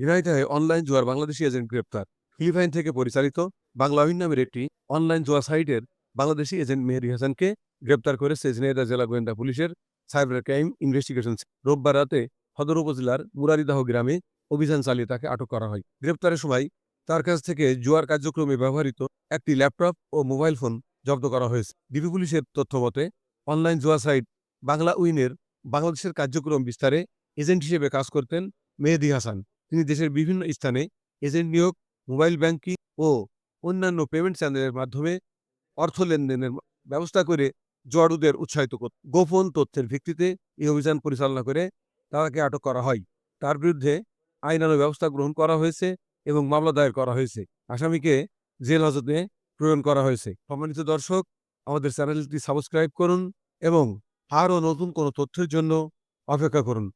ঝিনাইদহে online জুয়ার Bangladeshi agent গ্রেপ্তার। Philippine থেকে পরিচালিত বাংলা অহিন নামের একটি অনলাইন জুয়া সাইটের বাংলাদেশি এজেন্ট মেহেদি হাসানকে গ্রেপ্তার করেছে ঝিনাইদহ জেলা গোয়েন্দা পুলিশের সাইবার ক্রাইম ইনভেস্টিগেশন রোববার রাতে সদর উপজেলার মুরারিদাহ গ্রামে অভিযান চালিয়ে তাকে আটক করা হয়। গ্রেপ্তারের সময় তার কাছ থেকে জুয়ার কার্যক্রমে ব্যবহৃত একটি ল্যাপটপ ও মোবাইল ফোন জব্দ করা হয়েছে। ডিবি পুলিশের তথ্য মতে, অনলাইন জুয়া সাইট বাংলা উইনের বাংলাদেশের কার্যক্রম বিস্তারে এজেন্ট হিসেবে কাজ করতেন মেহেদি হাসান। তিনি দেশের বিভিন্ন স্থানে এজেন্ট নিয়োগ, মোবাইল ব্যাংকিং ও অন্যান্য পেমেন্ট চ্যানেলের মাধ্যমে অর্থ লেনদেনের ব্যবস্থা করে জোয়াড়ুদের উৎসাহিত করত গোপন তথ্যের ভিত্তিতে এই অভিযান পরিচালনা করে তাকে আটক করা হয়। তার বিরুদ্ধে আইনানুগ ব্যবস্থা গ্রহণ করা হয়েছে এবং মামলা দায়ের করা হয়েছে। আসামিকে জেল হাজতে প্রেরণ করা হয়েছে। সম্মানিত দর্শক, আমাদের চ্যানেলটি সাবস্ক্রাইব করুন এবং আরও নতুন কোনো তথ্যের জন্য অপেক্ষা করুন।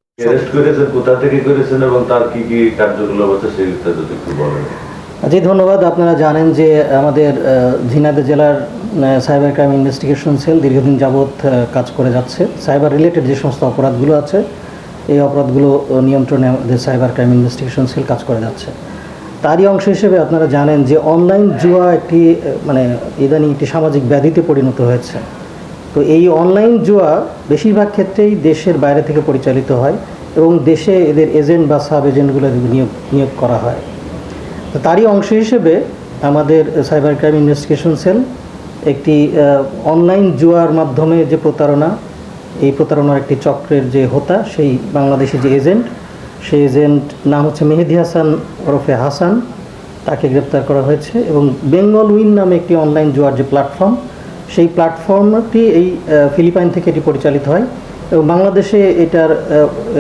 কোথা থেকে করেছেন এবং তার কি কি কার্যকলাপ আছে সেটা যদি একটু বলেন। জি ধন্যবাদ। আপনারা জানেন যে আমাদের ঝিনাইদহ জেলার সাইবার ক্রাইম ইনভেস্টিগেশন সেল দীর্ঘদিন যাবৎ কাজ করে যাচ্ছে। সাইবার রিলেটেড যে সমস্ত অপরাধগুলো আছে এই অপরাধগুলো নিয়ন্ত্রণে আমাদের সাইবার ক্রাইম ইনভেস্টিগেশন সেল কাজ করে যাচ্ছে। তারই অংশ হিসেবে আপনারা জানেন যে অনলাইন জুয়া একটি মানে ইদানিং একটি সামাজিক ব্যাধিতে পরিণত হয়েছে। তো এই অনলাইন জুয়া বেশিরভাগ ক্ষেত্রেই দেশের বাইরে থেকে পরিচালিত হয় এবং দেশে এদের এজেন্ট বা সাব এজেন্টগুলো নিয়োগ নিয়োগ করা হয়। তো তারই অংশ হিসেবে আমাদের সাইবার ক্রাইম ইনভেস্টিগেশন সেল একটি অনলাইন জুয়ার মাধ্যমে যে প্রতারণা, এই প্রতারণার একটি চক্রের যে হোতা, সেই বাংলাদেশি যে এজেন্ট সেই এজেন্ট নাম হচ্ছে মেহেদি হাসান ওরফে হাসান। তাকে গ্রেপ্তার করা হয়েছে এবং বেঙ্গল উইন নামে একটি অনলাইন জুয়ার যে প্ল্যাটফর্ম সেই প্ল্যাটফর্মটি এই ফিলিপাইন থেকে এটি পরিচালিত হয়। এবং বাংলাদেশে এটার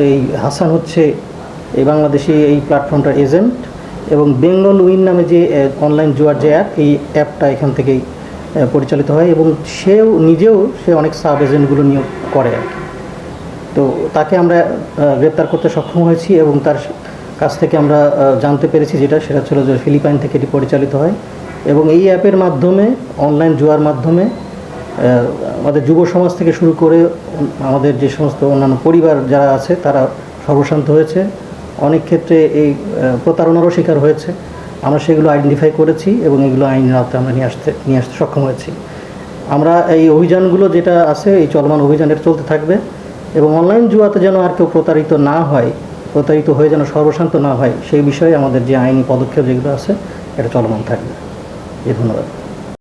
এই হাসান হচ্ছে এই বাংলাদেশি এই প্ল্যাটফর্মটার এজেন্ট এবং বেঙ্গল উইন নামে যে অনলাইন জুয়ার যে অ্যাপ এই অ্যাপটা এখান থেকেই পরিচালিত হয় এবং সেও নিজেও সে অনেক সাব এজেন্টগুলো নিয়োগ করে আর কি। তো তাকে আমরা গ্রেপ্তার করতে সক্ষম হয়েছি এবং তার কাছ থেকে আমরা জানতে পেরেছি যেটা, সেটা ছিল যে ফিলিপাইন থেকে এটি পরিচালিত হয়। এবং এই অ্যাপের মাধ্যমে, অনলাইন জুয়ার মাধ্যমে আমাদের যুব সমাজ থেকে শুরু করে আমাদের যে সমস্ত অন্যান্য পরিবার যারা আছে, তারা সর্বশান্ত হয়েছে। অনেক ক্ষেত্রে এই প্রতারণারও শিকার হয়েছে। আমরা সেগুলো আইডেন্টিফাই করেছি এবং এগুলো আইনের আওতায় আমরা নিয়ে আসতে নিয়ে আসতে সক্ষম হয়েছি। আমরা এই অভিযানগুলো যেটা আছে, এই চলমান অভিযানের চলতে থাকবে এবং অনলাইন জুয়াতে যেন আর কেউ প্রতারিত না হয়, প্রতারিত হয়ে যেন সর্বশান্ত না হয়, সেই বিষয়ে আমাদের যে আইনি পদক্ষেপ যেগুলো আছে, এটা চলমান থাকবে। এই ধন্যবাদ।